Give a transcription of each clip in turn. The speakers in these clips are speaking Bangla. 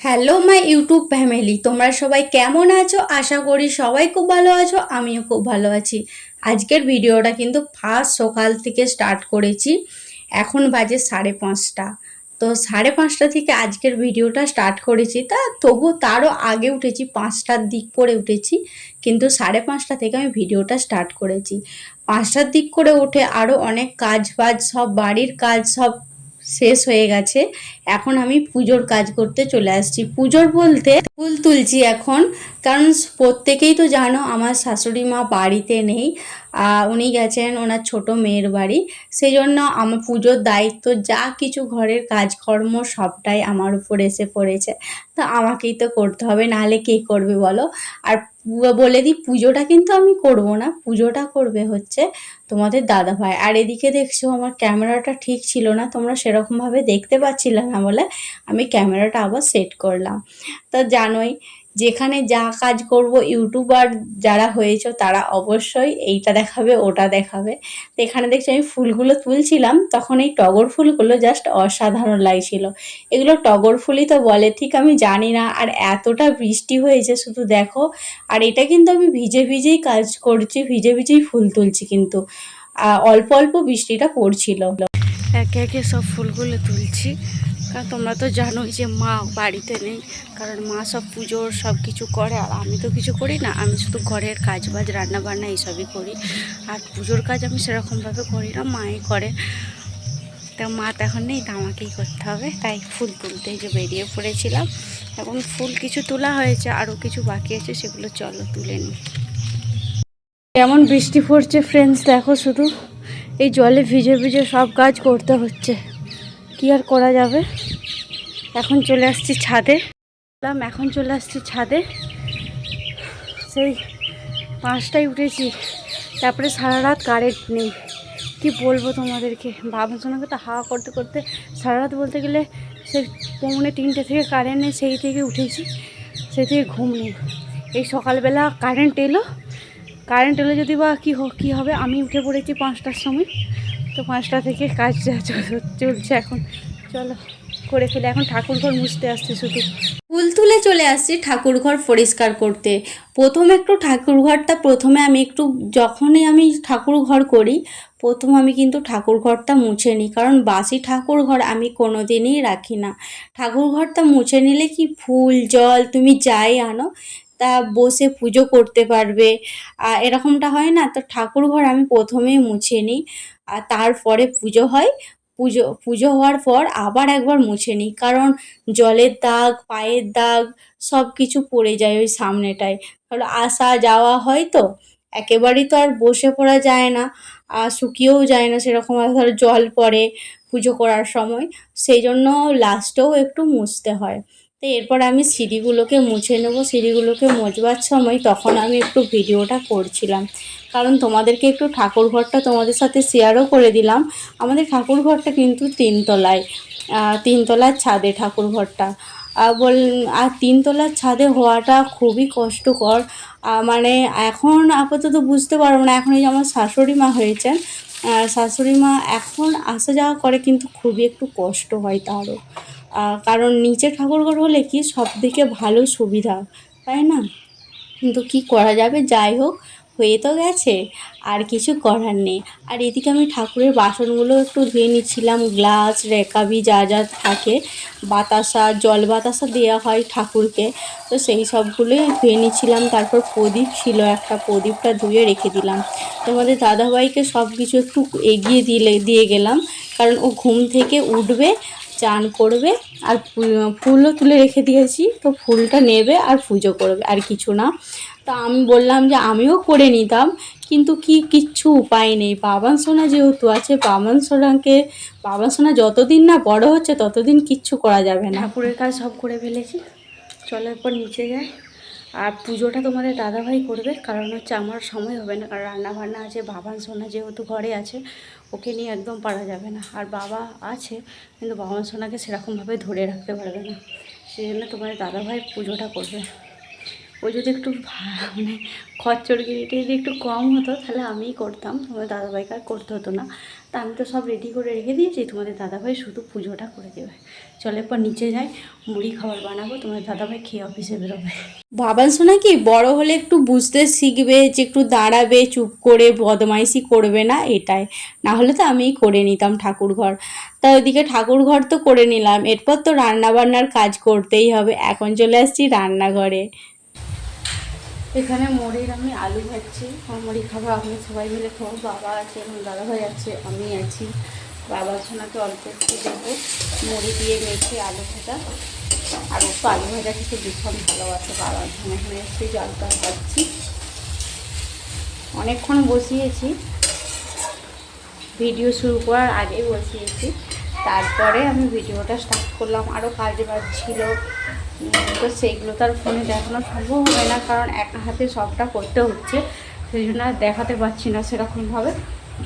হ্যালো মাই ইউটিউব ফ্যামিলি তোমরা সবাই কেমন আছো? আশা করি সবাই খুব ভালো আছো, আমিও খুব ভালো আছি। আজকের ভিডিওটা কিন্তু ফার্স্ট সকাল থেকে স্টার্ট করেছি। এখন বাজে সাড়ে পাঁচটা। তো সাড়ে পাঁচটা থেকে আজকের ভিডিওটা স্টার্ট করেছি। তা তবু তারও আগে উঠেছি, পাঁচটার দিক করে উঠেছি। কিন্তু সাড়ে পাঁচটা থেকে আমি ভিডিওটা স্টার্ট করেছি। পাঁচটার দিক করে উঠে আরও অনেক কাজ বাজ, সব বাড়ির কাজ, সব শেষ হয়ে গেছে। এখন আমি পুজোর কাজ করতে চলে আসছি। পুজোর বলতে ফুল তুলছি এখন। কারণ প্রত্যেকেই তো জানো আমার শাশুড়ি মা বাড়িতে নেই। উনি গেছেন ওনার ছোট মেয়ের বাড়ি। সেই জন্য আমার পুজোর দায়িত্ব যা কিছু ঘরের কাজকর্ম সবটাই আমার উপর এসে পড়েছে। তো আমাকেই তো করতে হবে, নাহলে কে করবে বলো? আর বলে দিই পুজোটা কিন্তু আমি করব না, পুজোটা করবে হচ্ছে তোমাদের দাদা ভাই। আর এদিকে দেখছ আমার ক্যামেরাটা ঠিক ছিল না, তোমরা সেরকমভাবে দেখতে পাচ্ছিলে না বলে আমি ক্যামেরাটা আবার সেট করলাম। তো জানোই যেখানে যা কাজ করব ইউটিউবার যারা হয়েছে তারা অবশ্যই এইটা দেখাবে, ওটা দেখাবে। তো এখানে দেখছি আমি ফুলগুলো তুলছিলাম, তখন এই টগর ফুলগুলো জাস্ট অসাধারণ লাগছিল। এগুলো টগর ফুলই তো বলে, ঠিক আমি জানি না। আর এতটা বৃষ্টি হয়েছে, শুধু দেখো। আর এটা কিন্তু আমি ভিজে ভিজেই কাজ করছি, ভিজে ভিজেই ফুল তুলছি কিন্তু। অল্প অল্প বৃষ্টিটা পড়ছিল। একে একে সব ফুলগুলো তুলছি। কারণ তোমরা তো জানোই যে মা বাড়িতে নেই, কারণ মা সব পুজোর সব কিছু করে, আর আমি তো কিছু করি না, আমি শুধু ঘরের কাজ বাজ রান্না বান্না এইসবই করি। আর পুজোর কাজ আমি সেরকমভাবে করি না, মাই করে। তা মা তো এখন নেই, তা আমাকেই করতে হবে। তাই ফুল তুলতে যে বেরিয়ে পড়েছিলাম এখন ফুল কিছু তোলা হয়েছে, আরও কিছু বাকি আছে, সেগুলো চলো তুলে নিই। কেমন বৃষ্টি পড়ছে ফ্রেন্ডস দেখো শুধু। এই জলে ভিজে ভিজে সব কাজ করতে হচ্ছে। কি আর করা যাবে? এখন চলে আসছি ছাদে। এখন চলে আসছি ছাদে। সেই পাঁচটায় উঠেছি। তারপরে সারা রাত কারেন্ট নেই। কি বলব তোমাদেরকে? বাবার সঙ্গে তো হাওয়া করতে করতে সারা রাত বলতে গেলে সেই পৌনে তিনটে থেকে কারেন্ট নেই, সেই থেকে উঠেছি। সেই থেকে ঘুম নেই। এই সকালবেলা কারেন্ট এলো। কারেন্ট এলে যদি বা কী কী হবে? আমি উঠে পড়েছি পাঁচটার সময়। তো পাঁচটা থেকে কাজ চলছে এখন। চলো, করে ফেলে। এখন ঠাকুর ঘর মুছতে আসছে শুধু। ফুল তুলে চলে আসছি ঠাকুর ঘর পরিষ্কার করতে। প্রথম একটু ঠাকুর ঘরটা প্রথমে আমি একটু যখনই আমি ঠাকুর ঘর করি, প্রথম আমি কিন্তু ঠাকুর ঘরটা মুছে নিই। কারণ বাসি ঠাকুর ঘর আমি কোনো দিনই রাখি না। ঠাকুর ঘরটা মুছে নিলে কি ফুল, জল তুমি যাই আনো তা বসে পুজো করতে পারবে। আর এরকমটা হয় না? তো ঠাকুর ঘর আমি প্রথমেই মুছে নিই, আর তারপরে পুজো হয়। পুজো পুজো হওয়ার পর আবার একবার মুছে নিই, কারণ জলের দাগ, পায়ের দাগ সব কিছু পড়ে যায় ওই সামনেটায়। কারণ আসা যাওয়া হয় তো, একেবারেই তো আর বসে পড়া যায় না আর শুকিয়েও যায় না সেরকম আর ধরো জল পড়ে পুজো করার সময়, সেই জন্য লাস্টেও একটু মুছতে হয়। তো এরপর আমি সিঁড়িগুলোকে মুছে নেব, সিঁড়িগুলোকে মোছবার সময় তখন আমি একটু ভিডিওটা করছিলাম। কারণ তোমাদেরকে একটু ঠাকুর ঘরটা তোমাদের সাথে শেয়ারও করে দিলাম। আমাদের ঠাকুর ঘরটা কিন্তু তিনতলায় তিনতলার ছাদে ঠাকুর ঘরটা বল, আর তিনতলার ছাদে হওয়াটা খুবই কষ্টকর। মানে এখন আপাতত বুঝতে পারব না, এখন এই যে আমার শাশুড়ি মা হয়েছেন শাশুড়ি মা এখন আসা যাওয়া করে কিন্তু খুবই একটু কষ্ট হয় তারও। কারণ নিচে ঠাকুর ঘর হলে কি সব থেকে ভালো সুবিধা, তাই না? কিন্তু কি করা যাবে? যাই হোক, হয়ে তো গেছে, আর কিছু করার নেই। আর এদিকে আমি ঠাকুরের বাসনগুলো একটু ধুয়ে নিচ্ছিলাম, গ্লাস, রেকাবি যা যা থাকে, বাতাসা, জল বাতাসা দেওয়া হয় ঠাকুরকে। তো সেই সবগুলোই ধুয়ে নিচ্ছিলাম, তারপর প্রদীপ ছিল একটা, প্রদীপটা ধুয়ে রেখে দিলাম। তোমাদের দাদাভাইকে সব কিছু একটু এগিয়ে দিলে, দিয়ে গেলাম, কারণ ও ঘুম থেকে উঠবে চান করবে আর ফুলও তুলে রেখে দিয়েছি, তো ফুলটা নেবে আর পুজো করবে আর কিছু না। তা আমি বললাম যে আমিও করে নিতাম, কিন্তু কি কিচ্ছু উপায় নেই। বাবান সোনা যেহেতু আছে, বাবান সোনাকে, বাবান সোনা যতদিন না বড় হচ্ছে ততদিন কিচ্ছু করা যাবে না। ঠাকুরের কাজ সব করে ফেলেছি। চলো এরপর নিচে যাই। আর পুজোটা তোমাদের দাদাভাই করবে, কারণ হচ্ছে আমার সময় হবে না, কারণ রান্না বান্না আছে, বাবান সোনা যেহেতু ঘরে আছে, ওকে নিয়ে একদম পারা যাবে না। আর বাবা আছে, কিন্তু বাবান সোনাকে সেরকমভাবে ধরে রাখতে পারবে না। সেই জন্য তোমাদের দাদাভাই পুজোটা করবে। ও যদি একটু মানে খরচরগিরিটা যদি একটু কম হতো, তাহলে আমিই করতাম, তোমাদের দাদাভাইকে আর করতে হতো না। তা আমি তো সব রেডি করে রেখে দিয়েছি, তোমাদের দাদাভাই শুধু পুজোটা করে দেবে। চলে পর নিচে যাই, মুড়ি খাবার বানাবো, তোমাদের দাদাভাই খেয়ে অফিসে বেরোবে। বাবান শোনা কি, বড় হলে একটু বুঝতে শিখবে যে একটু দাঁড়াবে, চুপ করে বদমাইশি করবে না, এটাই। না হলে তো আমিই করে নিতাম ঠাকুর ঘর তা ওইদিকে ঠাকুর ঘর তো করে নিলাম, এরপর তো রান্না বান্নার কাজ করতেই হবে, এখন চলে আসছি রান্নাঘরে। এখানে মুড়ির আমি আলু ভাজছি আমার মুড়ি খাব আমি সবাই মিলে খাব। বাবা আছে এবং দাদাভাই আছে, আমি আছি। বাবার সোনাকে অল্প একটু দেবো। মুড়ি দিয়ে মেখে আলু ভাজা। আর একটু আলু ভাজা খেতে ভীষণ ভালোবাসে বাবা। এখানে এখানে এসে জলটা ভাজছি অনেকক্ষণ বসিয়েছি। ভিডিও শুরু করার আগেই বসিয়েছি। তারপরে আমি ভিডিওটা স্টার্ট করলাম। আরও কাজ বাজ ছিল। তো সেইগুলো তার ফোনে দেখানো সম্ভব হবে না, কারণ একা হাতে সবটা করতে হচ্ছে। সেই জন্য আর দেখাতে পারছি না সেরকমভাবে।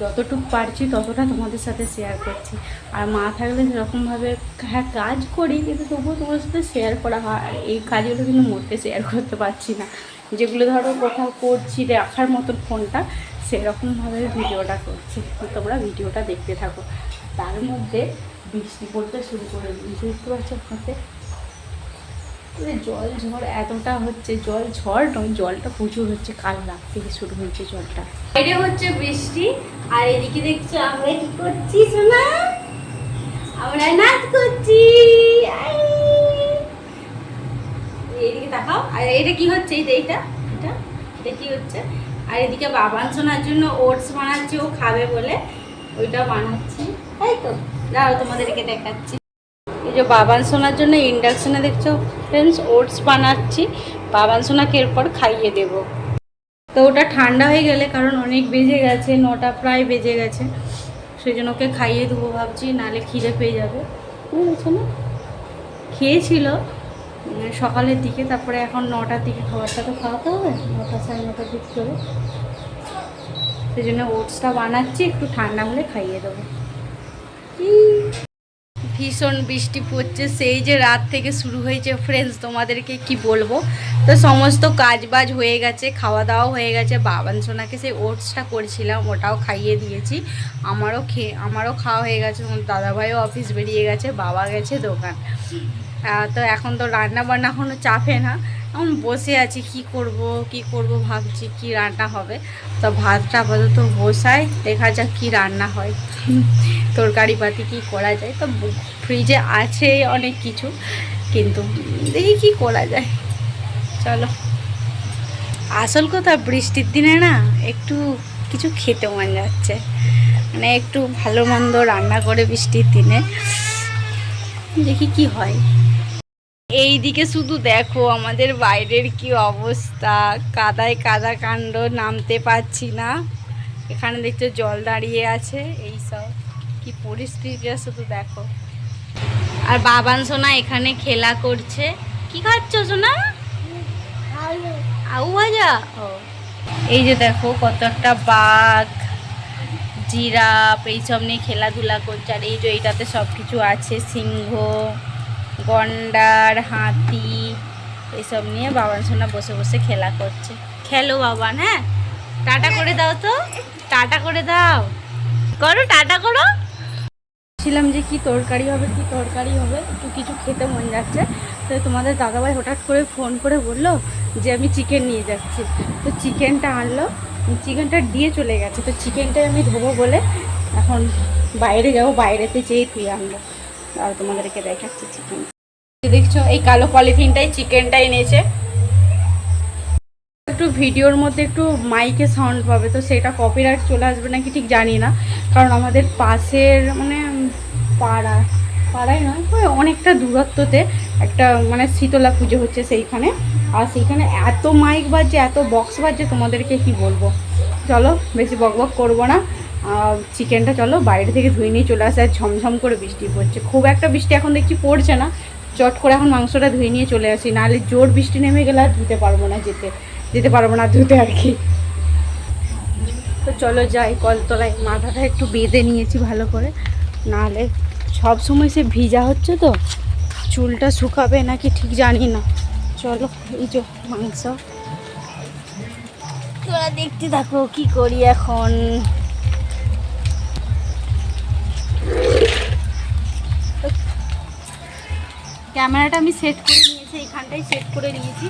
যতটুকু পারছি ততটা তোমাদের সাথে শেয়ার করছি। আর মা থাকলে সেরকমভাবে হ্যাঁ কাজ করি, কিন্তু তবুও তোমার সাথে শেয়ার করা হয়। আর এই কাজগুলো কিন্তু মধ্যে শেয়ার করতে পারছি না। যেগুলো ধরো কোথাও করছি, রাখার মতন ফোনটা সেরকমভাবে ভিডিওটা করছি। তোমরা ভিডিওটা দেখতে থাকো। তার মধ্যে বৃষ্টি পড়তে শুরু করে দিয়েছে। পাচ্ছ হাতে এই জল ঝড় এতটা হচ্ছে, জল ঝড় নয়, জলটা প্রচুর হচ্ছে। কাল রাত থেকে শুরু হয়েছে জলটা। বাইরে হচ্ছে বৃষ্টি, আর এদিকে দেখছ আমরা কি করছি সোনা? আমরা নাচ করছি। এইদিকে তাকাও। আর এটা কি হচ্ছে? এই যে এইটা, এটা এটা কি হচ্ছে? আর এদিকে বাবান সোনার জন্য ওটস বানাচ্ছি, ও খাবে বলে। ওইটা বানাচ্ছি। তাই তো, দাঁড়াও তোমাদেরকে দেখাচ্ছি। এই যে বাবান সোনার জন্য ইন্ডাকশনে দেখছ ফ্রেন্ডস ওটস বানাচ্ছি। বাবান সোনাকে এরপর খাইয়ে দেব। তো ওটা ঠান্ডা হয়ে গেলে কারণ অনেক বেজে গেছে, নটা প্রায় বেজে গেছে। সেই জন্য ওকে খাইয়ে দেবো ভাবছি, নালে খিদে পেয়ে যাবে। বুঝেছ না খেয়েছিল সকালের দিকে, তারপরে এখন নটার দিকে খাবারটা তো খাওয়াতে হবে, নটা সাড়ে নটার দিক করে সেই জন্য ওটসটা বানাচ্ছি, একটু ঠান্ডা হলে খাইয়ে দেবো। ভীষণ বৃষ্টি পড়ছে, সেই যে রাত থেকে শুরু হয়েছে ফ্রেন্ডস তোমাদেরকে কি বলব? তো সমস্ত কাজ বাজ হয়ে গেছে খাওয়া দাওয়া হয়ে গেছে, বাবান সোনাকে সেই ওটসটা করেছিলাম, ওটাও খাইয়ে দিয়েছি, আমারও খেয়ে আমারও খাওয়া হয়ে গেছে দাদাভাইও অফিস বেরিয়ে গেছে, বাবা গেছে দোকান। তো এখন তো রান্না বান্না এখনও চাপে না। এখন বসে আছি, কি করব কি করব ভাবছি, কি রান্না হবে। তো ভাতটা আপাতত বসাই, দেখা যাক কি রান্না হয়। তরকারি পাতি কি করা যায়। তো ফ্রিজে আছে অনেক কিছু, কিন্তু দেখি কি করা যায়। চলো। আসল কথা বৃষ্টির দিনে না, একটু কিছু খেতে মন যাচ্ছে। মানে একটু ভালো মন্দ রান্না করে বৃষ্টির দিনে। দেখি কি হয়। এই দিকে শুধু দেখো আমাদের বাইরের কি অবস্থা। কাদায় কাদা কাণ্ড নামতে পারছি না। এখানে দেখছ জল দাঁড়িয়ে আছে, এই সব। কি পরিস্থিতিটা শুধু দেখো। আর বাবান সোনা এখানে খেলা করছে। কি খাচ্ছ সোনা? আউ ভাজা। ও। এই যে দেখো কত একটা বাঘ, জিরাফ, এইসব নিয়ে খেলাধুলা করছে। আর এই যে এইটাতে সব কিছু আছে, সিংহ। গন্ডার, হাতি এইসব নিয়ে বাবান সোনা বসে বসে খেলা করছে। খেলো বাবান হ্যাঁ? টাটা করে দাও তো। টাটা করে দাও। করো, টাটা করো। ছিলাম যে কি তরকারি হবে, কি তরকারি হবে, একটু কিছু খেতে মন যাচ্ছে। তো তোমাদের দাদাভাই হঠাৎ করে ফোন করে বলল যে আমি চিকেন নিয়ে যাচ্ছি। তো চিকেনটা আনলো, চিকেনটা দিয়ে চলে গেছে। তো চিকেনটাই আমি ধোবো বলে এখন বাইরে যাব, বাইরেতে যেয়ে ধুয়ে আনলো আর তোমাদেরকে দেখাচ্ছি চিকেন দেখছ, এই কালো পলিথিনটাই চিকেনটা এনেছে। একটু ভিডিওর মধ্যে একটু মাইকে সাউন্ড পাবে, তো সেটা কপিরাইট চলে আসবে নাকি ঠিক জানি না। কারণ আমাদের পাশের মানে পাড়া পাড়ায় নয় অনেকটা দূরত্বতে একটা মানে শীতলা পুজো হচ্ছে সেইখানে। আর সেইখানে এত মাইক বাজছে, এত বক্স বাজছে, তোমাদেরকে কি বলব? চলো, বেশি বক বক করব না। চিকেনটা চলো, বাইরে থেকে ধুয়ে নিয়ে চলে আসে, আর ঝমঝম করে বৃষ্টি পড়ছে। খুব একটা বৃষ্টি এখন দেখছি পড়ছে না। চট করে এখন মাংসটা ধুয়ে নিয়ে চলে আসি। নাহলে জোর বৃষ্টি নেমে গেলে আর ধুতে পারব না যেতে। যেতে পারব না ধুতে আর কি। তো চলো যাই, কলতলায় মাথাটা একটু বেঁধে নিয়েছি ভালো করে। নাহলে সব সময় সে ভিজা হচ্ছে তো, চুলটা শুকাবে নাকি ঠিক জানি না। চলো, এই যে মাংস। তোরা দেখতে থাকো কি করি এখন। ক্যামেরাটা আমি সেট করে নিয়েছি এখানটাই সেট করে নিয়েছি।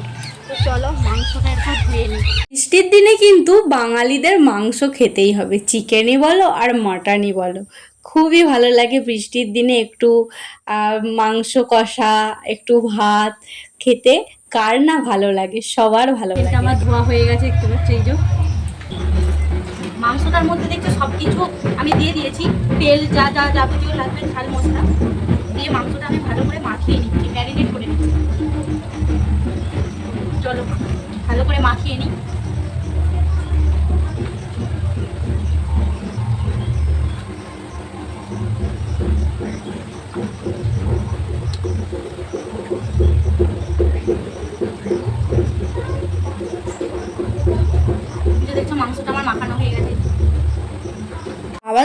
তো চলো মাংসটা একবার ধুয়ে নিই। বৃষ্টির দিনে কিন্তু বাঙালিদের মাংস খেতেই হবে চিকেনই বলো আর মাটনই বলো। খুবই ভালো লাগে বৃষ্টির দিনে একটু মাংস কষা একটু ভাত খেতে। কার না ভালো লাগে সবার ভালো লাগে। আমার ধোয়া হয়ে গেছে একটু এই যে। মাংসটার মধ্যে দেখছ সব কিছু আমি দিয়ে দিয়েছি। তেল যা যা যাবতীয় লাগবে ঝাল মশলা। দিয়ে মাংসটা আমি ভালো করে মাখিয়ে নিচ্ছি ম্যারিনেট করে নিচ্ছি চলো, ভালো করে মাখিয়ে নিই।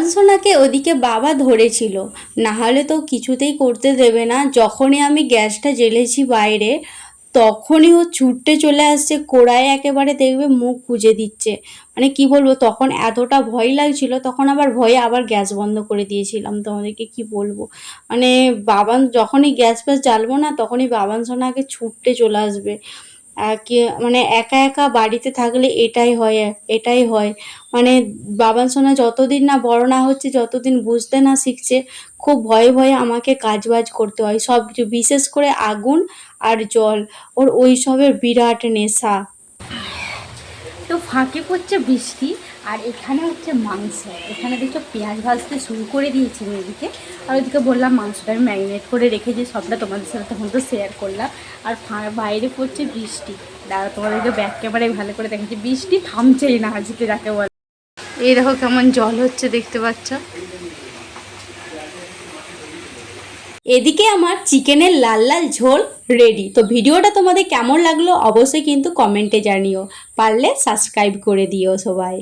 সোনাকে ওদিকে বাবা ধরেছিল। না হলে তো কিছুতেই করতে দেবে না। যখনই আমি গ্যাসটা জ্বেলেছি বাইরে, তখনই ও ছুটতে চলে আসছে। কোড়ায় একেবারে দেখবে মুখ খুঁজে দিচ্ছে। মানে কি বলব, তখন এতটা ভয় লাগছিল, তখন আবার ভয়ে আবার গ্যাস বন্ধ করে দিয়েছিলাম। তোমাদেরকে কি বলব? মানে বাবান, যখনই গ্যাস ফ্যাস জ্বালবো না, তখনই বাবান সোনাকে ছুটতে চলে আসবে। মানে একা একা বাড়িতে থাকলে এটাই হয় এটাই হয়। মানে বাবান সোনা যতদিন না বড় না হচ্ছে, যতদিন বুঝতে না শিখছে, খুব ভয়ে ভয়ে আমাকে কাজবাজ করতে হয়। সব কিছু, বিশেষ করে আগুন আর জল, ওর ওই সবের বিরাট নেশা। তো ফাঁকে পড়ছে বৃষ্টি আর এখানে হচ্ছে মাংস। এখানে দেখছ পেঁয়াজ ভাজতে শুরু করে দিয়েছি আমি এদিকে আর ওইদিকে বললাম মাংসটা আমি ম্যারিনেট করে রেখেছি সবটা তোমাদের সাথে তখন তো শেয়ার করলাম। আর বাইরে পড়ছে বৃষ্টি। দাঁড়া তোমাদেরকে ব্যাক ক্যামেরায় ভালো করে দেখেছি বৃষ্টি থামছেই না আজকে, যাকে বলে। এই দেখো কেমন জল হচ্ছে, দেখতে পাচ্ছ? এদিকে আমার চিকেনের লাল লাল ঝোল রেডি তো ভিডিওটা তোমাদের কেমন লাগল অবশ্যই কিন্তু কমেন্টে জানিও। পারলে সাবস্ক্রাইব করে দিও সবাই।